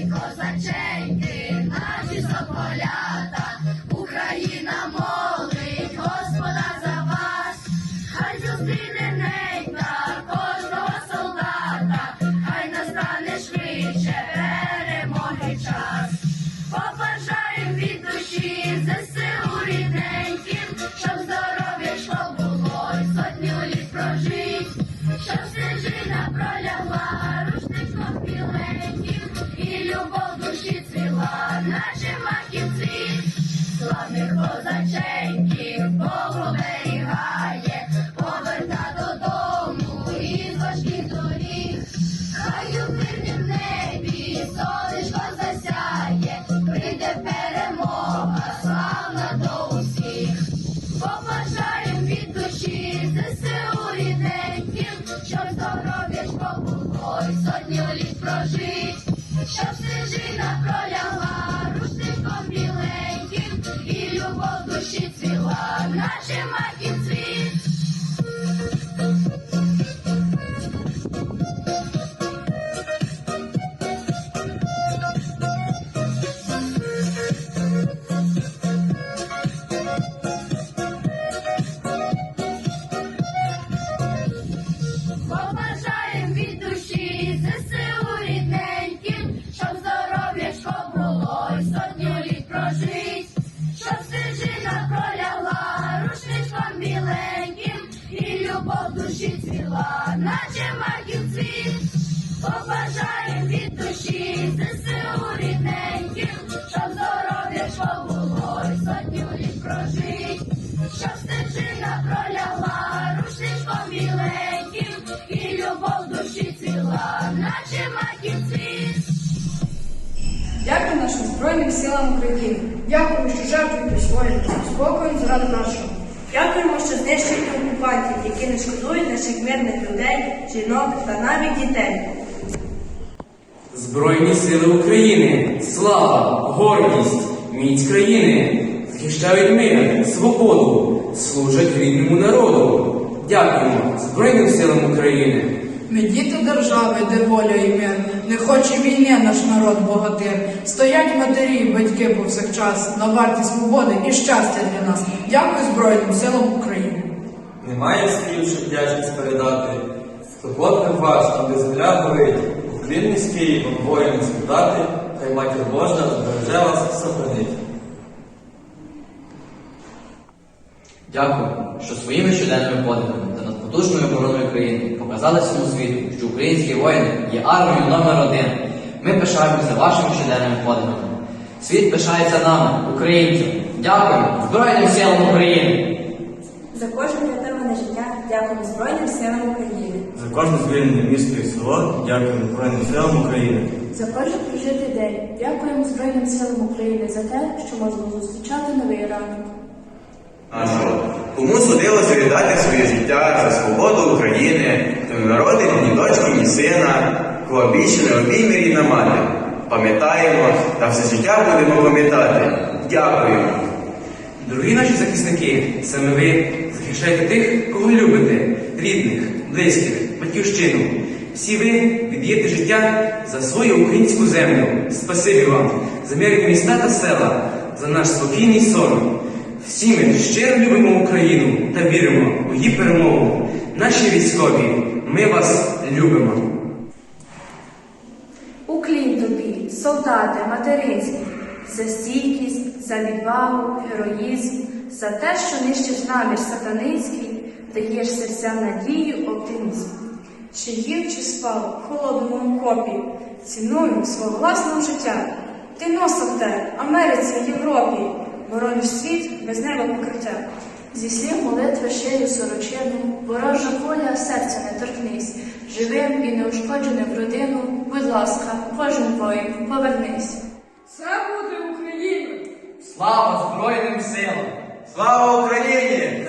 cosas chéveres. Цвіла, наче маків цвіт. Славних козаченьків Бог оберігає, поверта додому із важких доріг. Хай у мирнім небі сонечко засяє, прийде перемога, славна до усіх. Побажаєм від душі ЗСУ рідненьким, щоб здоров'ячко було й сотню літ прожить, щоб стежина пролягла рушником біленьким, і любов душі цвіла, наче маків цвіт. Любов душі цвіла, наче маків цвіт. Побажаєм від душі ЗСУ рідненьким, щоб здоров'ячко було й сотню літ прожить, щоб стежина пролягла рушничком біленьким, і любов душі цвіла, наче маків цвіт. Дякую нашим Збройним силам України. Дякую, що жертвуєте своїм спокоєм заради нашого. Дякуємо, що знищуєте окупантів, які не шкодують наших мирних людей, жінок та навіть дітей. Збройні сили України, слава, гордість, міць країни, захищають мир, свободу, служать рідному народу. Дякуємо Збройним силам України. Ми діти держави, де воля і мир. Не хоче війни наш народ богатир. Стоять матері і батьки повсякчас на варті свободи і щастя для нас. Дякую Збройним силам України. Немає слів, щоб вдячність передати. Скорботних ваш, де земля горить, Уклін низький, вам воїни солдати, хай матір Божа збереже вас сохранить. Дякую, що своїми щоденними подвигами потужною обороною країни показали всьому світу, що українські воїни є армією номер один. Ми пишаємося вашими щоденними подвигами. Світ пишається нами, українцями. Дякую Збройним силам України! За кожне врятоване життя дякуємо Збройним силам України. За кожне звільнене місто і село дякуємо Збройним силам України. За кожен прожитий день дякуємо Збройним силам України за те, що можемо зустрічати новий ранок. Кому судилося віддати своє життя за свободу України, хто не народив ні дочки, ні сина, кого більше не обійме рідна мати. Пам'ятаємо та все життя будемо пам'ятати. Дякуємо. Дорогі наші захисники, саме ви захищаєте тих, кого любите, рідних, близьких, батьківщину. Всі ви віддаєте життя за свою українську землю. Спасибі вам за мирні міста та села, за наш спокійний сон. Всі ми щиро любимо Україну та віримо у її перемогу. Наші військові, ми вас любимо. Уклін тобі, солдати, материнські, за стійкість, за відвагу, героїзм, за те, що нищиш намір сатанинський, даєш серцям надію, оптимізм. Чи їв, чи спав в холодному окопі, ціною свого власного життя. Ти носом те, Америці, Європі, борониш світ без неба покриття. Зі слів молитви шию сорочину, ворожа воля серця не торкнись, живим і неушкодженим в родину, будь ласка, кожен воїн, повернись. Це буде Україна! Слава Збройним силам! Слава Україні!